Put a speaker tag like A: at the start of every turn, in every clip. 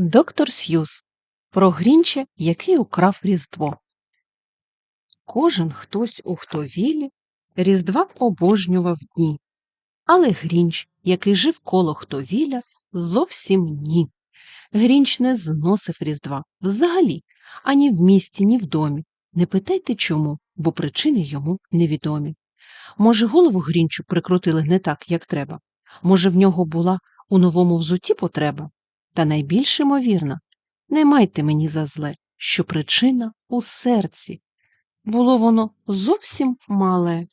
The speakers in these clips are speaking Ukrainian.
A: Доктор Сьюз про Грінча, який украв Різдво. Кожен хтось у хтовілі Різдва обожнював дні. Але Грінч, який жив коло хтовіля, зовсім ні. Грінч не зносив Різдва взагалі ані в місті, ні в домі. Не питайте чому, бо причини йому невідомі. Може, голову Грінчу прикрутили не так, як треба. Може, в нього була у новому взуті потреба. Та найбільш ймовірно, не майте мені за зле, що причина у серці. Було воно зовсім мале.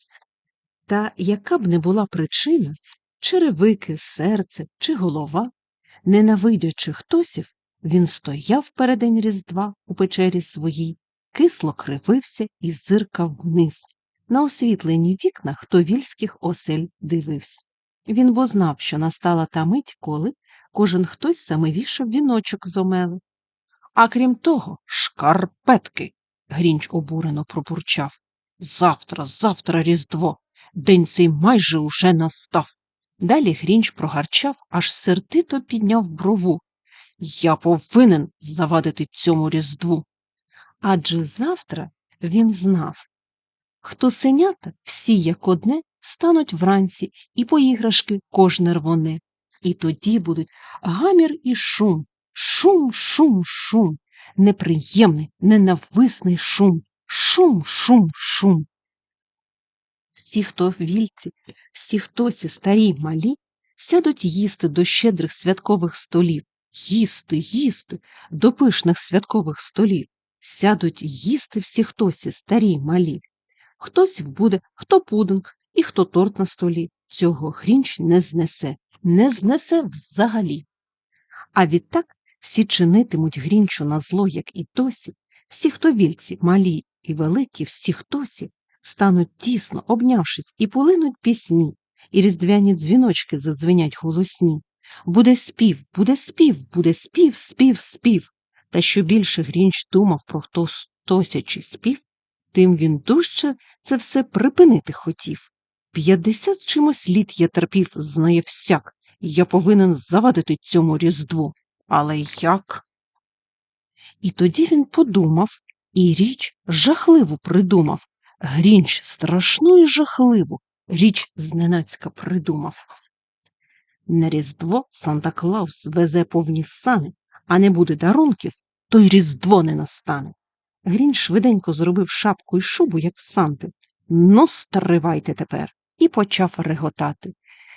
A: Та яка б не була причина, черевики, серце чи голова, ненавидячи хтосів, він стояв передень Різдва у печері своїй, кисло кривився і зиркав вниз. На освітлені вікна хтовільських осель дивився. Він бо знав, що настала та мить, коли кожен хтось саме вішав віночок з омели. А крім того, шкарпетки. Грінч обурено пробурчав. Завтра, завтра Різдво. День цей майже уже настав. Далі Грінч прогарчав, аж сердито підняв брову. Я повинен завадити цьому Різдву. Адже завтра він знав. Хто синята, всі як одне, стануть вранці і по іграшки кожне рвоне. І тоді будуть гамір і шум, шум, шум, шум, неприємний, ненависний шум, шум, шум, шум. Всі, хто в вільці, всі хтосі старі й малі, сядуть їсти до щедрих святкових столів, їсти, їсти до пишних святкових столів, сядуть їсти всі хтосі старі й малі. Хтось буде, хто пудинг і хто торт на столі. Цього Грінч не знесе, не знесе взагалі. А відтак всі чинитимуть Грінчу на зло, як і досі, всі, хто вільці, малі і великі, всі хтосі, стануть тісно, обнявшись, і полинуть пісні, і різдвяні дзвіночки задзвенять голосні. Буде спів, буде спів, буде спів, спів, спів. Та що більше Грінч думав про хто стосячий спів, тим він дужче це все припинити хотів. П'ятдесят чимось літ я терпів, знає всяк, я повинен завадити цьому різдву. Але як? І тоді він подумав і річ жахливу придумав. Грінч страшну і жахливу річ зненацька придумав. На різдво Санта Клаус везе повні сани, а не буде дарунків, то й різдво не настане. Грінч швиденько зробив шапку й шубу, як Санти. Ну, стривайте тепер, і почав реготати.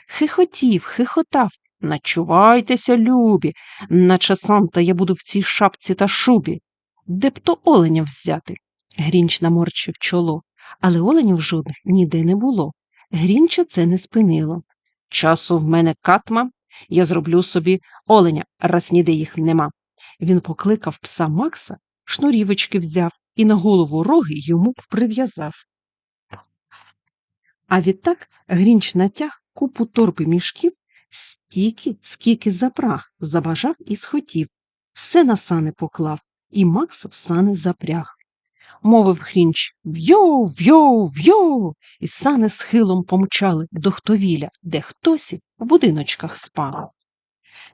A: Хихотів, хихотав. Начувайтеся, любі, наче Санта я буду в цій шапці та шубі. Де б то оленя взяти? Грінч наморчив чоло, але оленів жодних ніде не було. Грінча це не спинило. Часу в мене катма, я зроблю собі оленя, раз ніде їх нема. Він покликав пса Макса, шнурівочки взяв і на голову роги йому прив'язав. А відтак Грінч натяг купу торби мішків, стільки, скільки запраг, забажав і схотів, все на сани поклав, і Макс в сани запряг. Мовив Грінч В'йо, в'йо, в'йо, і сани схилом помчали до хтовіля, де хтось в будиночках спав.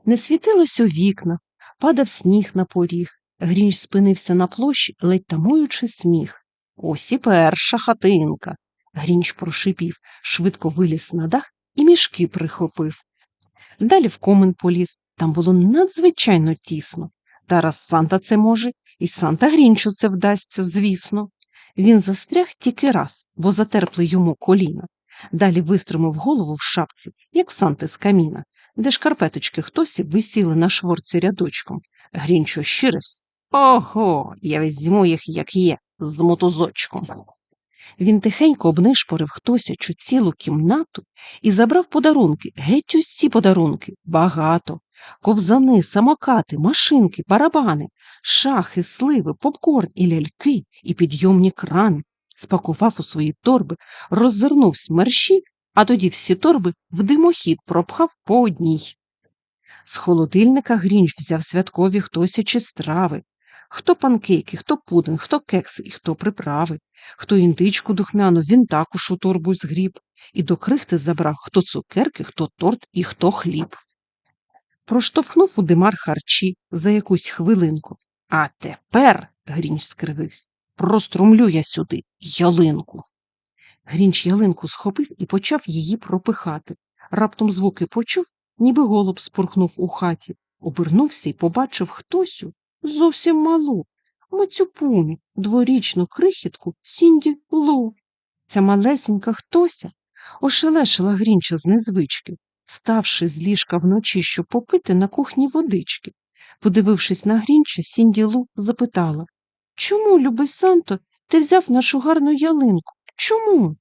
A: Не світилось у вікна, падав сніг на поріг. Грінч спинився на площі, ледь тамуючи сміх. Ось і перша хатинка. Грінч прошипів, швидко виліз на дах і мішки прихопив. Далі в комен поліз, там було надзвичайно тісно. Тарас Санта це може, і Санта Грінчу це вдасться, звісно. Він застряг тільки раз, бо затерпли йому коліна. Далі вистримав голову в шапці, як Санти з каміна, де шкарпеточки хтось висіли на шворці рядочком. Грінч ощирився. Ого, я візьму їх, як є, з мотузочком. Він тихенько обнишпорив хтосячу цілу кімнату і забрав подарунки, геть усі подарунки, багато, ковзани, самокати, машинки, барабани, шахи, сливи, попкорн і ляльки, і підйомні крани, спакував у свої торби, роззирнувсь мерщі, а тоді всі торби в димохід пропхав по одній. З холодильника Грінч взяв святкові хтосячі страви, хто панкейки, хто пудинг, хто кекси і хто приправи, хто індичку духмяну, він також у торбу згріб, і до крихти забрав хто цукерки, хто торт і хто хліб. проштовхнув у димар харчі за якусь хвилинку. А тепер, Грінч скривився, прострумлю я сюди ялинку. Грінч ялинку схопив і почав її пропихати. Раптом звуки почув, ніби голуб спорхнув у хаті, обернувся і побачив хтосю зовсім малу, мацюпуні, дворічну крихітку Сінді Лу. Ця малесенька хтося ошелешила Грінча з незвички, ставши з ліжка вночі, щоб попити на кухні водички. Подивившись на Грінча, Сінді Лу запитала Чому, любий Санто, ти взяв нашу гарну ялинку? Чому?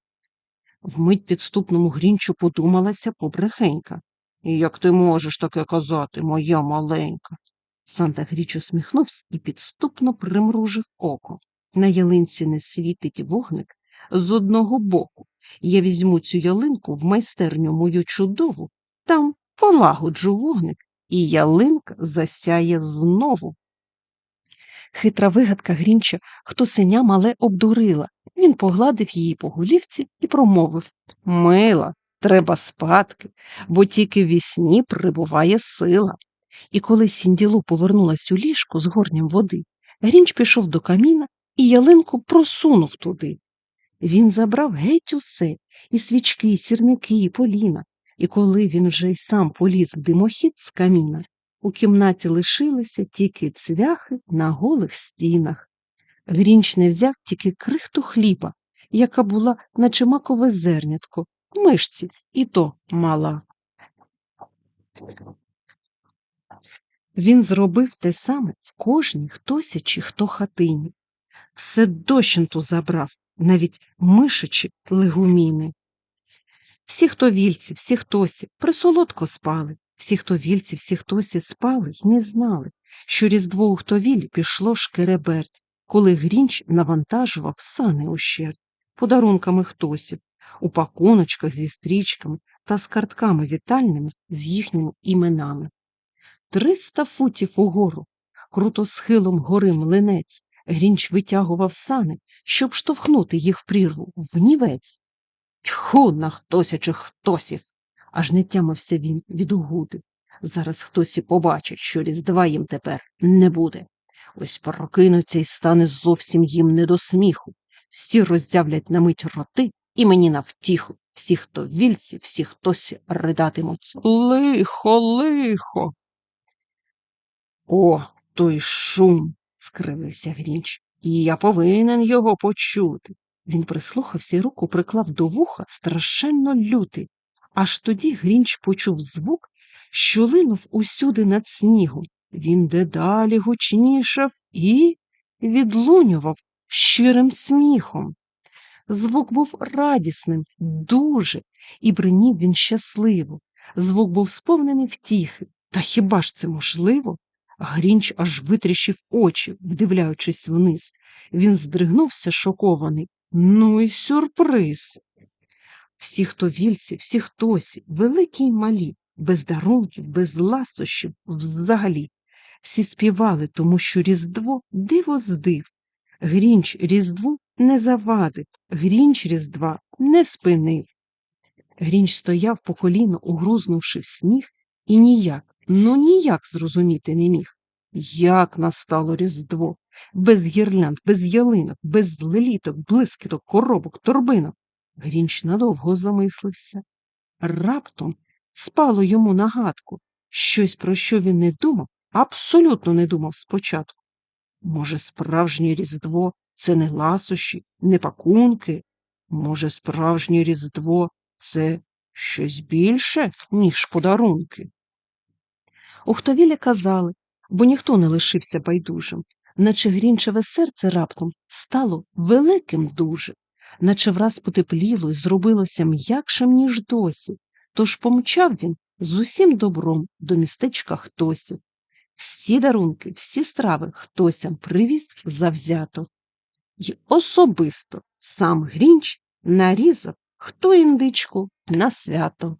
A: Вмить підступному Грінчу подумалася побрехенька. Як ти можеш таке казати, моя маленька? Санта Гріч усміхнувся і підступно примружив око. На ялинці не світить вогник з одного боку. Я візьму цю ялинку в майстерню мою чудову, там полагоджу вогник, і ялинка засяє знову. Хитра вигадка Грінча, хто синя мале обдурила. Він погладив її по голівці і промовив Мила, треба спадки, бо тільки в вісні прибуває сила. І коли Сінділу повернулась у ліжко з горням води, Грінч пішов до каміна і ялинку просунув туди. Він забрав геть усе і свічки, і сірники, і поліна, і коли він вже й сам поліз в димохід з каміна, у кімнаті лишилися тільки цвяхи на голих стінах. Грінч не взяв тільки крихту хліба, яка була наче макове зернятко, мишці, і то мала. Він зробив те саме в кожній хтося чи хто хатині. Все дощенту забрав, навіть мишачі легуміни. Всі, хто вільці, всі хтосі, присолодко спали, всі, хто вільці, всі хтосі спали й не знали, що різдво у хтовілі пішло шкереберть, коли Грінч навантажував сани ущерть, подарунками хтосів, у пакуночках зі стрічками та з картками вітальними з їхніми іменами. Триста футів угору, круто схилом гори млинець, Грінч витягував сани, щоб штовхнути їх в прірву в нівець. Тьху на хтося чи хтосів. Аж не тямився він від угуди. Зараз хтось і побачить, що різдва їм тепер не буде. Ось прокинуться і стане зовсім їм не до сміху. Всі роззявлять на мить роти і мені на втіху. Всі, хто вільці, всі хтось ридатимуть. Лихо, лихо. О, той шум. скривився Грінч. І я повинен його почути. Він прислухався і руку приклав до вуха страшенно лютий. Аж тоді Грінч почув звук, що линув усюди над снігом. Він дедалі гучнішав і відлунював щирим сміхом. Звук був радісним, дуже, і бринів він щасливо. Звук був сповнений втіхи. Та хіба ж це можливо? Грінч аж витріщив очі, вдивляючись вниз. Він здригнувся шокований. Ну і сюрприз. Всі, хто вільці, всі хтосі, великі й малі, без дарунків, без ласощів взагалі. Всі співали, тому що Різдво диво здив. Грінч Різдву не завадив, Грінч Різдва не спинив. Грінч стояв по коліно, угрузнувши в сніг, і ніяк, ну ніяк зрозуміти не міг. Як настало Різдво, без гірлянд, без ялинок, без леліток, блискіток, коробок, торбинок. Грінч надовго замислився. Раптом спало йому нагадку щось, про що він не думав, абсолютно не думав спочатку. Може, справжнє Різдво це не ласощі, не пакунки? Може, справжнє Різдво це щось більше, ніж подарунки? У хтовілі казали, бо ніхто не лишився байдужим, наче грінчеве серце раптом стало великим дуже, наче враз потепліло і зробилося м'якшим, ніж досі, тож помчав він з усім добром до містечка Хтосів. Всі дарунки, всі страви хтосям привіз завзято. І особисто сам Грінч нарізав хто індичку на свято.